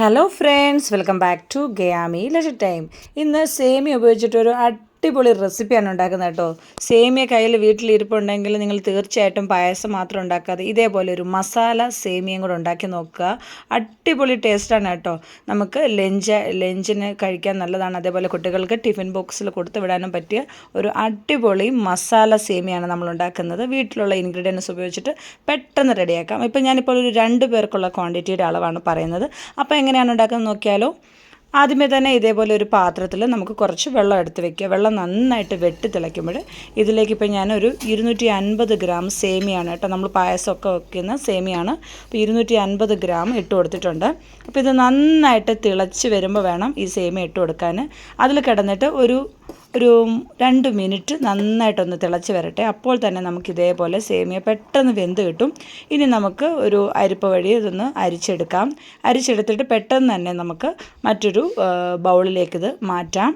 Hello friends welcome back to ഗയാമി ലഷ time ഇന്ന് സേമി ഉപയോഗിച്ചിട്ടൊരു അടിപൊളി റെസിപ്പിയാണ് ഉണ്ടാക്കുന്നത് കേട്ടോ. സേമിയ കയ്യിൽ വീട്ടിലിരിപ്പുണ്ടെങ്കിൽ നിങ്ങൾ തീർച്ചയായിട്ടും പായസം മാത്രം ഉണ്ടാക്കാതെ ഇതേപോലെ ഒരു മസാല സേമിയയും കൂടെ ഉണ്ടാക്കി നോക്കുക. അടിപൊളി ടേസ്റ്റാണ് കേട്ടോ. നമുക്ക് ലഞ്ച് ലഞ്ചിന് കഴിക്കാൻ നല്ലതാണ്. അതേപോലെ കുട്ടികൾക്ക് ടിഫിൻ ബോക്സിൽ കൊടുത്തു വിടാനും പറ്റിയ ഒരു അടിപൊളി മസാല സേമിയാണ് നമ്മൾ ഉണ്ടാക്കുന്നത്. വീട്ടിലുള്ള ഇൻഗ്രീഡിയൻസ് ഉപയോഗിച്ചിട്ട് പെട്ടെന്ന് റെഡിയാക്കാം ഇപ്പം ഞാനിപ്പോൾ ഒരു രണ്ട് പേർക്കുള്ള ക്വാണ്ടിറ്റിയുടെ അളവാണ് പറയുന്നത്. അപ്പോൾ എങ്ങനെയാണ് ഉണ്ടാക്കുന്നത് നോക്കിയാലോ. ആദ്യമേ തന്നെ ഇതേപോലെ ഒരു പാത്രത്തിൽ നമുക്ക് കുറച്ച് വെള്ളം എടുത്ത് വെക്കുക. വെള്ളം നന്നായിട്ട് വെട്ടി തിളയ്ക്കുമ്പോൾ ഇതിലേക്ക് ഇപ്പോൾ ഞാനൊരു ഇരുന്നൂറ്റി അൻപത് ഗ്രാം സേമിയാണ് കേട്ടോ. നമ്മൾ പായസമൊക്കെ വെക്കുന്ന സേമിയാണ്. അപ്പോൾ ഇരുന്നൂറ്റി അൻപത് ഗ്രാം ഇട്ട് കൊടുത്തിട്ടുണ്ട്. അപ്പോൾ ഇത് നന്നായിട്ട് തിളച്ച് വരുമ്പോൾ വേണം ഈ സേമിയ ഇട്ട് കൊടുക്കാൻ. അതിൽ കിടന്നിട്ട് ഒരു ഒരു രണ്ട് മിനിറ്റ് നന്നായിട്ടൊന്ന് തിളച്ച് വരട്ടെ. അപ്പോൾ തന്നെ നമുക്ക് ഇതേപോലെ സേമിയ പെട്ടെന്ന് വെന്ത് കിട്ടും. ഇനി നമുക്ക് ഒരു അരിപ്പ വഴി ഇതൊന്ന് അരിച്ചെടുക്കാം. അരിച്ചെടുത്തിട്ട് പെട്ടെന്ന് തന്നെ നമുക്ക് മറ്റൊരു ബൗളിലേക്ക് ഇത് മാറ്റാം.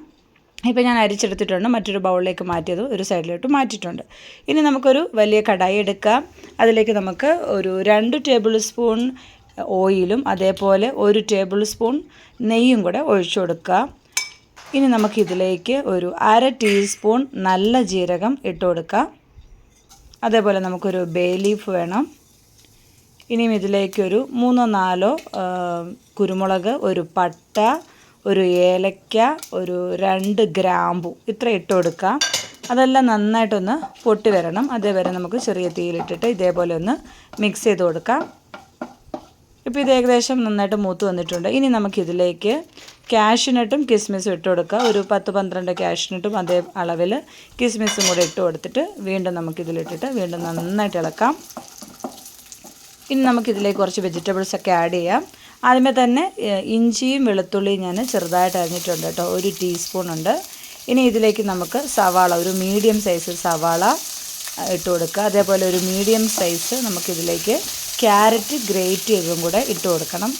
ഇപ്പോൾ ഞാൻ അരിച്ചെടുത്തിട്ടുണ്ട്. മറ്റൊരു ബൗളിലേക്ക് മാറ്റിയത് ഒരു സൈഡിലോട്ട് മാറ്റിയിട്ടുണ്ട്. ഇനി നമുക്കൊരു വലിയ കടായി എടുക്കാം. അതിലേക്ക് നമുക്ക് ഒരു രണ്ട് ടേബിൾ സ്പൂൺ ഓയിലും അതേപോലെ ഒരു ടേബിൾ സ്പൂൺ നെയ്യും കൂടെ ഒഴിച്ചു കൊടുക്കാം. ഇനി നമുക്കിതിലേക്ക് ഒരു അര ടീസ്പൂൺ നല്ല ജീരകം ഇട്ട് കൊടുക്കാം. അതേപോലെ നമുക്കൊരു ബേ ലീഫ് വേണം. ഇനിയും ഇതിലേക്കൊരു മൂന്നോ നാലോ കുരുമുളക് ഒരു പട്ട ഒരു ഏലക്ക ഒരു രണ്ട് ഗ്രാമ്പു ഇത്ര ഇട്ട് കൊടുക്കാം. അതെല്ലാം നന്നായിട്ടൊന്ന് പൊട്ടി വരണം. അതേവരെ നമുക്ക് ചെറിയ തീയിലിട്ടിട്ട് ഇതേപോലെ ഒന്ന് മിക്സ് ചെയ്ത് കൊടുക്കാം. ഇപ്പോൾ ഇത് ഏകദേശം നന്നായിട്ട് മൂത്ത് വന്നിട്ടുണ്ട്. ഇനി നമുക്കിതിലേക്ക് ക്യാഷ്നട്ടും കിസ്മിസും ഇട്ട് കൊടുക്കുക. ഒരു പത്ത് പന്ത്രണ്ട് ക്യാഷിനിട്ടും അതേ അളവിൽ കിസ്മിസും കൂടെ ഇട്ട് കൊടുത്തിട്ട് വീണ്ടും നമുക്കിതിലിട്ടിട്ട് വീണ്ടും നന്നായിട്ട് ഇളക്കാം. ഇനി നമുക്കിതിലേക്ക് കുറച്ച് വെജിറ്റബിൾസ് ഒക്കെ ആഡ് ചെയ്യാം. ആദ്യമേ തന്നെ ഇഞ്ചിയും വെളുത്തുള്ളിയും ഞാൻ ചെറുതായിട്ട് അരിഞ്ഞിട്ടുണ്ട് കേട്ടോ. ഒരു ടീസ്പൂൺ ഉണ്ട്. ഇനി ഇതിലേക്ക് നമുക്ക് സവാള ഒരു മീഡിയം സൈസ് സവാള ഇട്ട് കൊടുക്കുക. അതേപോലെ ഒരു മീഡിയം സൈസ് നമുക്കിതിലേക്ക് ക്യാരറ്റ് ഗ്രേറ്റ് ചെയ്തതും കൂടെ ഇട്ട് കൊടുക്കണം.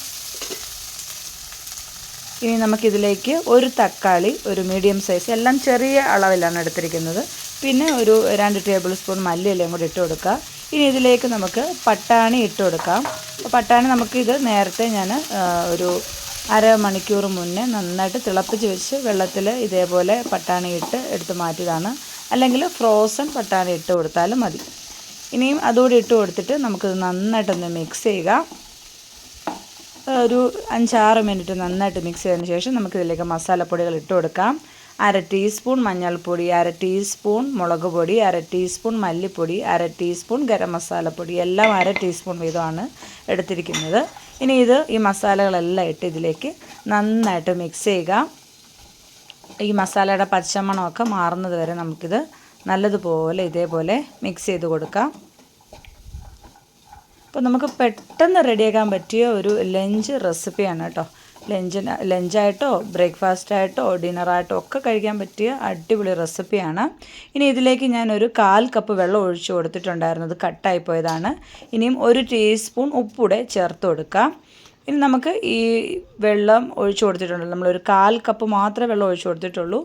ഇനി നമുക്കിതിലേക്ക് ഒരു തക്കാളി ഒരു മീഡിയം സൈസ് എല്ലാം ചെറിയ അളവിലാണ് എടുത്തിരിക്കുന്നത്. പിന്നെ ഒരു രണ്ട് ടേബിൾ സ്പൂൺ മല്ലിയെല്ലാം കൂടി ഇട്ട് കൊടുക്കുക. ഇനി ഇതിലേക്ക് നമുക്ക് പട്ടാണി ഇട്ട് കൊടുക്കാം. പട്ടാണി നമുക്കിത് നേരത്തെ ഞാൻ ഒരു അരമണിക്കൂർ മുന്നേ നന്നായിട്ട് തിളപ്പിച്ച് വെച്ച് വെള്ളത്തിൽ ഇതേപോലെ പട്ടാണി ഇട്ട് എടുത്ത് മാറ്റിയതാണ്. അല്ലെങ്കിൽ ഫ്രോസൺ പട്ടാണി ഇട്ട് കൊടുത്താലും മതി. ഇനിയും അതുകൂടി ഇട്ട് കൊടുത്തിട്ട് നമുക്കിത് നന്നായിട്ടൊന്ന് മിക്സ് ചെയ്യുക. ഒരു അഞ്ചാറ് മിനിറ്റ് നന്നായിട്ട് മിക്സ് ചെയ്തതിന് ശേഷം നമുക്കിതിലേക്ക് മസാലപ്പൊടികൾ ഇട്ട് കൊടുക്കാം. അര ടീസ്പൂൺ മഞ്ഞൾപ്പൊടി അര ടീസ്പൂൺ മുളക് പൊടി അര ടീസ്പൂൺ മല്ലിപ്പൊടി അര ടീസ്പൂൺ ഗരം മസാലപ്പൊടി എല്ലാം അര ടീസ്പൂൺ വീതമാണ് എടുത്തിരിക്കുന്നത്. ഇനി ഇത് ഈ മസാലകളെല്ലാം ഇട്ട് ഇതിലേക്ക് നന്നായിട്ട് മിക്സ് ചെയ്യുക. ഈ മസാലയുടെ പച്ചമണമൊക്കെ മാറുന്നത് വരെ നമുക്കിത് നല്ലതുപോലെ ഇതേപോലെ മിക്സ് ചെയ്ത് കൊടുക്കാം. അപ്പോൾ നമുക്ക് പെട്ടെന്ന് റെഡിയാക്കാൻ പറ്റിയ ഒരു ലഞ്ച് റെസിപ്പിയാണ് കേട്ടോ. ലഞ്ചിന് ലഞ്ചായിട്ടോ ബ്രേക്ക്ഫാസ്റ്റായിട്ടോ ഡിന്നറായിട്ടോ ഒക്കെ കഴിക്കാൻ പറ്റിയ അടിപൊളി റെസിപ്പിയാണ്. ഇനി ഇതിലേക്ക് ഞാൻ ഒരു കാൽ കപ്പ് വെള്ളം ഒഴിച്ചു കൊടുത്തിട്ടുണ്ടായിരുന്നത് കട്ടായി പോയതാണ്. ഇനിയും ഒരു ടീസ്പൂൺ ഉപ്പൂടെ ചേർത്ത് കൊടുക്കാം. ഇനി നമുക്ക് ഈ വെള്ളം ഒഴിച്ചു കൊടുത്തിട്ടുണ്ട് നമ്മളൊരു കാൽ കപ്പ് മാത്രമേ വെള്ളം ഒഴിച്ചു കൊടുത്തിട്ടുള്ളൂ.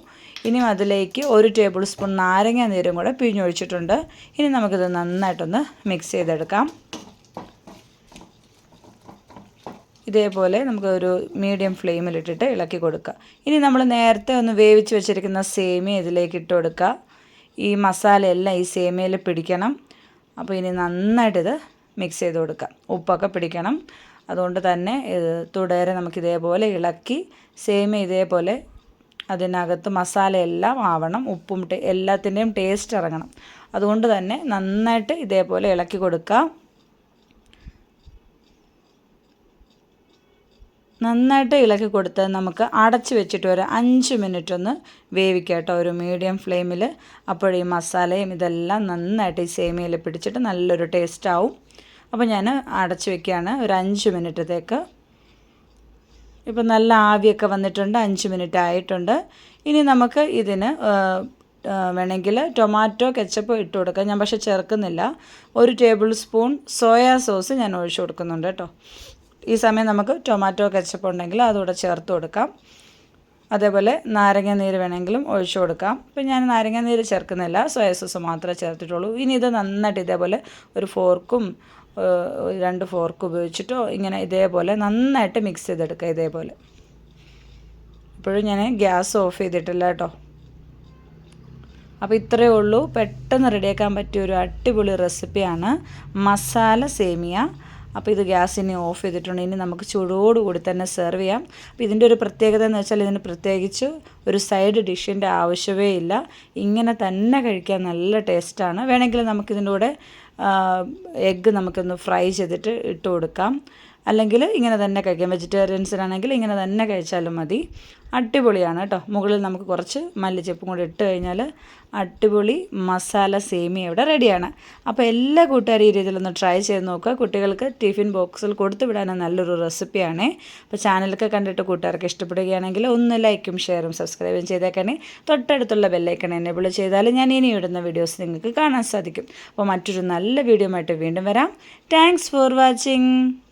ഇനിയും അതിലേക്ക് ഒരു ടേബിൾ സ്പൂൺ നാരങ്ങ നീരും കൂടെ പിഴിഞ്ഞൊഴിച്ചിട്ടുണ്ട്. ഇനി നമുക്കിത് നന്നായിട്ടൊന്ന് മിക്സ് ചെയ്തെടുക്കാം. ഇതേപോലെ നമുക്ക് ഒരു മീഡിയം ഫ്ലെയിമിലിട്ടിട്ട് ഇളക്കി കൊടുക്കുക. ഇനി നമ്മൾ നേരത്തെ ഒന്ന് വേവിച്ച് വെച്ചിരിക്കുന്ന സേമിയ ഇതിലേക്ക് ഇട്ട് കൊടുക്കുക. ഈ മസാലയെല്ലാം ഈ സേമിയയിൽ പിടിക്കണം. അപ്പോൾ ഇനി നന്നായിട്ടിത് മിക്സ് ചെയ്ത് കൊടുക്കുക. ഉപ്പൊക്കെ പിടിക്കണം. അതുകൊണ്ട് തന്നെ ഇത് തുടരെ നമുക്ക് ഇതേപോലെ ഇളക്കി സേമിയ ഇതേപോലെ അതിനകത്ത് മസാലയെല്ലാം ആവണം. ഉപ്പും എല്ലാത്തിന്റെയും ടേസ്റ്റ് ഇറങ്ങണം. അതുകൊണ്ട് തന്നെ നന്നായിട്ട് ഇതേപോലെ ഇളക്കി കൊടുക്കുക. നന്നായിട്ട് ഇളക്കി കൊടുത്ത് നമുക്ക് അടച്ച് വെച്ചിട്ട് ഒരു അഞ്ച് മിനിറ്റ് ഒന്ന് വേവിക്കാം കേട്ടോ. ഒരു മീഡിയം ഫ്ലെയിമിൽ അപ്പോൾ ഈ മസാലയും ഇതെല്ലാം നന്നായിട്ട് ഈ സേമിയയിൽ പിടിച്ചിട്ട് നല്ലൊരു ടേസ്റ്റ് ആവും. അപ്പോൾ ഞാൻ അടച്ച് വെക്കുകയാണ് ഒരു അഞ്ച് മിനിറ്റത്തേക്ക്. ഇപ്പം നല്ല ആവിയൊക്കെ വന്നിട്ടുണ്ട് അഞ്ച് മിനിറ്റ് ആയിട്ടുണ്ട്. ഇനി നമുക്ക് ഇതിന് വേണമെങ്കിൽ ടൊമാറ്റോ കെച്ചപ്പ് ഇട്ട് കൊടുക്കാം. ഞാൻ പക്ഷേ ചേർക്കുന്നില്ല. ഒരു ടേബിൾ സ്പൂൺ സോയാ സോസ് ഞാൻ ഒഴിച്ചു കൊടുക്കുന്നുണ്ട് കേട്ടോ. ഈ സമയം നമുക്ക് ടൊമാറ്റോ കെച്ചപ്പ് ഉണ്ടെങ്കിൽ അതുകൂടെ ചേർത്ത് കൊടുക്കാം. അതേപോലെ നാരങ്ങ നീര് വേണമെങ്കിലും ഒഴിച്ചു കൊടുക്കാം. ഇപ്പം ഞാൻ നാരങ്ങ നീര് ചേർക്കുന്നില്ല. സോയ സോസ് മാത്രമേ ചേർത്തിട്ടുള്ളൂ. ഇനി ഇത് നന്നായിട്ട് ഇതേപോലെ ഒരു ഫോർക്കും രണ്ട് ഫോർക്ക് ഉപയോഗിച്ചിട്ടോ ഇങ്ങനെ ഇതേപോലെ നന്നായിട്ട് മിക്സ് ചെയ്തെടുക്കുക ഇതേപോലെ. ഇപ്പോഴും ഞാൻ ഗ്യാസ് ഓഫ് ചെയ്തിട്ടില്ല കേട്ടോ. അപ്പോൾ ഇത്രയേ ഉള്ളൂ. പെട്ടെന്ന് റെഡിയാക്കാൻ പറ്റിയ ഒരു അടിപൊളി റെസിപ്പിയാണ് മസാല സേമിയ. അപ്പോൾ ഇത് ഗ്യാസ് ഇനി ഓഫ് ചെയ്തിട്ടുണ്ട്. ഇനി നമുക്ക് ചൂടോടുകൂടി തന്നെ സെർവ് ചെയ്യാം. അപ്പോൾ ഇതിന്റെ ഒരു പ്രത്യേകത എന്ന് വെച്ചാൽ ഇതിന് പ്രത്യേകിച്ച് ഒരു സൈഡ് ഡിഷിന്റെ ആവശ്യമേ ഇല്ല. ഇങ്ങനെ തന്നെ കഴിക്കാൻ നല്ല ടേസ്റ്റാണ് വേണമെങ്കിൽ നമുക്കിതിന്റെ കൂടെ എഗ്ഗ് നമുക്കൊന്ന് ഫ്രൈ ചെയ്തിട്ട് ഇട്ട് കൊടുക്കാം. അല്ലെങ്കിൽ ഇങ്ങനെ തന്നെ കഴിക്കാം. വെജിറ്റേറിയൻസിനാണെങ്കിൽ ഇങ്ങനെ തന്നെ കഴിച്ചാലും മതി. അടിപൊളിയാണ് കേട്ടോ മുകളിൽ നമുക്ക് കുറച്ച് മല്ലിച്ചപ്പും കൂടി ഇട്ട് കഴിഞ്ഞാൽ അടിപൊളി മസാല സേമി ഇവിടെ റെഡിയാണ്. അപ്പോൾ എല്ലാ കൂട്ടുകാരും ഈ രീതിയിലൊന്ന് ട്രൈ ചെയ്ത് നോക്കുക. കുട്ടികൾക്ക് ടിഫിൻ ബോക്സിൽ കൊടുത്തു വിടാൻ നല്ലൊരു റെസിപ്പിയാണ്. അപ്പോൾ ചാനലൊക്കെ കണ്ടിട്ട് കൂട്ടുകാർക്ക് ഇഷ്ടപ്പെടുകയാണെങ്കിൽ ഒന്ന് ലൈക്കും ഷെയറും സബ്സ്ക്രൈബും ചെയ്തേക്കണേ. തൊട്ടടുത്തുള്ള ബെല്ലൈക്കൺ എനേബിൾ ചെയ്താൽ ഞാൻ ഇനി ഇടുന്ന വീഡിയോസ് നിങ്ങൾക്ക് കാണാൻ സാധിക്കും. അപ്പോൾ മറ്റൊരു നല്ല വീഡിയോ ആയിട്ട് വീണ്ടും വരാം. Thanks for watching